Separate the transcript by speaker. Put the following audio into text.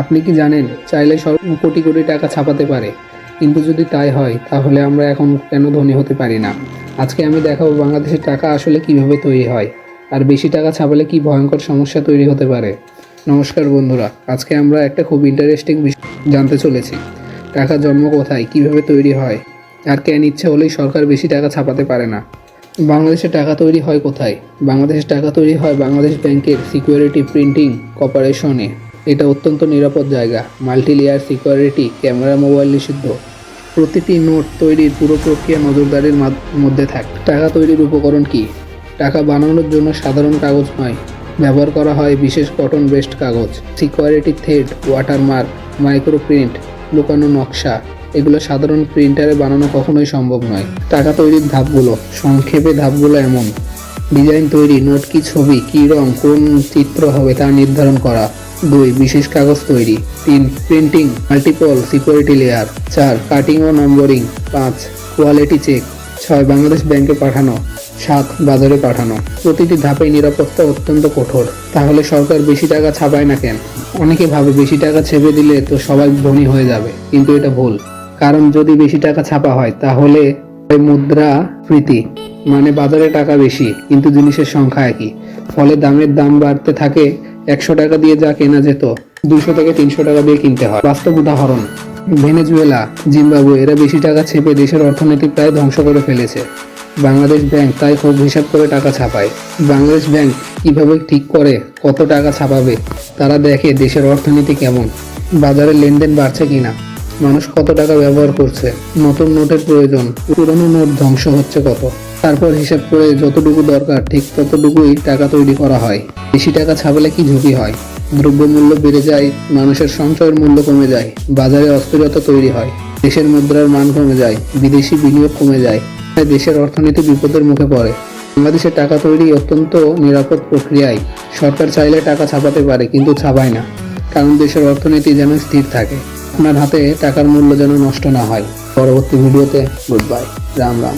Speaker 1: আপনি কি জানেন, চাইলে কোটি কোটি টাকা ছাপাতে পারে। কিন্তু যদি তাই হয়, তাহলে আমরা এখন কেন ধনী হতে পারি না? আজকে আমি দেখাবো বাংলাদেশের টাকা আসলে কীভাবে তৈরি হয়, আর বেশি টাকা ছাপালে কি ভয়ঙ্কর সমস্যা তৈরি হতে পারে। নমস্কার বন্ধুরা, আজকে আমরা একটা খুব ইন্টারেস্টিং বিষয় জানতে চলেছি। টাকা জন্ম কোথায়, কীভাবে তৈরি হয়, আর কেন ইচ্ছে হলেই সরকার বেশি টাকা ছাপাতে পারে না। বাংলাদেশে টাকা তৈরি হয় কোথায়? বাংলাদেশের টাকা তৈরি হয় বাংলাদেশ ব্যাংকের সিকিউরিটি প্রিন্টিং কর্পোরেশনে এটা অত্যন্ত নিরাপদ জায়গা। Multi layer security, camera, mobile নিষিদ্ধ। প্রতিটি নোট তৈরির পুরো প্রক্রিয়া নজরদারির মাধ- মধ্যে থাকে। টাকা তৈরির উপকরণ কি? টাকা বানানোর জন্য সাধারণ কাগজ নয়। ব্যবহার করা হয় বিশেষ কটন বেস্ট কাগজ। সিকিউরিটি থ্রেড, ওয়াটারমার্ক, মাইক্রোপ্রিন্ট, লুকানো নকশা, এগুলো সাধারণ প্রিন্টারে বানানো কখনোই সম্ভব নয়। টাকা তৈরির ধাপগুলো। সংক্ষেপে ধাপগুলো এমন। ডিজাইন তৈরি নোট কি ছবি, কি রং, কোন চিত্র হবে তা নির্ধারণ করা। দুই, বিশেষ কাগজ তৈরি। তিন, প্রিন্টিং মাল্টিপল সিকিউরিটি লেয়ার চার কাটিং ও নম্বরিং পাঁচ কোয়ালিটি চেক ছয়, বাংলাদেশ ব্যাংকে পাঠানো। সাত, বাজারে পাঠানো। প্রতিটি ধাপে নিরাপত্তা অত্যন্ত কঠোর। তাহলে সরকার বেশি টাকা ছাপায় না কেন? অনেকে ভাবে বেশি টাকা ছেপে দিলে তো সবাই ধনী হয়ে যাবে, কিন্তু এটা ভুল। কারণ যদি বেশি টাকা ছাপা হয়, তাহলে মুদ্রা প্রীতি মানে বাজারে টাকা বেশি, কিন্তু জিনিসের সংখ্যা একই। ফলে দামের দাম বাড়তে থাকে, একশো টাকা দিয়ে যা কেনা যেত দুশো থেকে তিনশো টাকা দিয়ে কিনতে হয়। বাস্তব উদাহরণ, ভেনেজুয়েলা, জিম্বাবুয়ে, এরা বেশি টাকা ছেপে দেশের অর্থনীতি প্রায় ধ্বংস করে ফেলেছে। বাংলাদেশ ব্যাংক তাই খুব হিসাব করে টাকা ছাপায়। বাংলাদেশ ব্যাংক কীভাবে ঠিক করে, কত টাকা ছাপাবে, তারা দেখে দেশের অর্থনীতি কেমন বাজারে লেনদেন বাড়ছে কিনা। মানুষ কত টাকা ব্যবহার করছে? নতুন নোটের প্রয়োজন। পুরনো নোট ধ্বংস হচ্ছে কত? তারপর হিসাব করে যতটুকু দরকার, ঠিক ততটুকুই টাকা তৈরি করা হয়। বেশি টাকা ছাপালে কি ঝুঁকি হয়? দ্রব্যমূল্য বেড়ে যায়, মানুষের সঞ্চয়ের মূল্য কমে যায়, বাজারে অস্থিরতা তৈরি হয়, দেশের মুদ্রার মান কমে যায়, বিদেশি বিনিয়োগ কমে যায়, তাই দেশের অর্থনীতি বিপদের মুখে পড়ে। বাংলাদেশে টাকা তৈরি অত্যন্ত নিরাপদ প্রক্রিয়ায়। সরকার চাইলে টাকা ছাপাতে পারে, কিন্তু ছাপায় না, কারণ দেশের অর্থনীতি যেন স্থির থাকে। আপনার হাতে টাকার মূল্য যেন নষ্ট না হয়। পরবর্তী ভিডিওতে গুড বাই রাম রাম।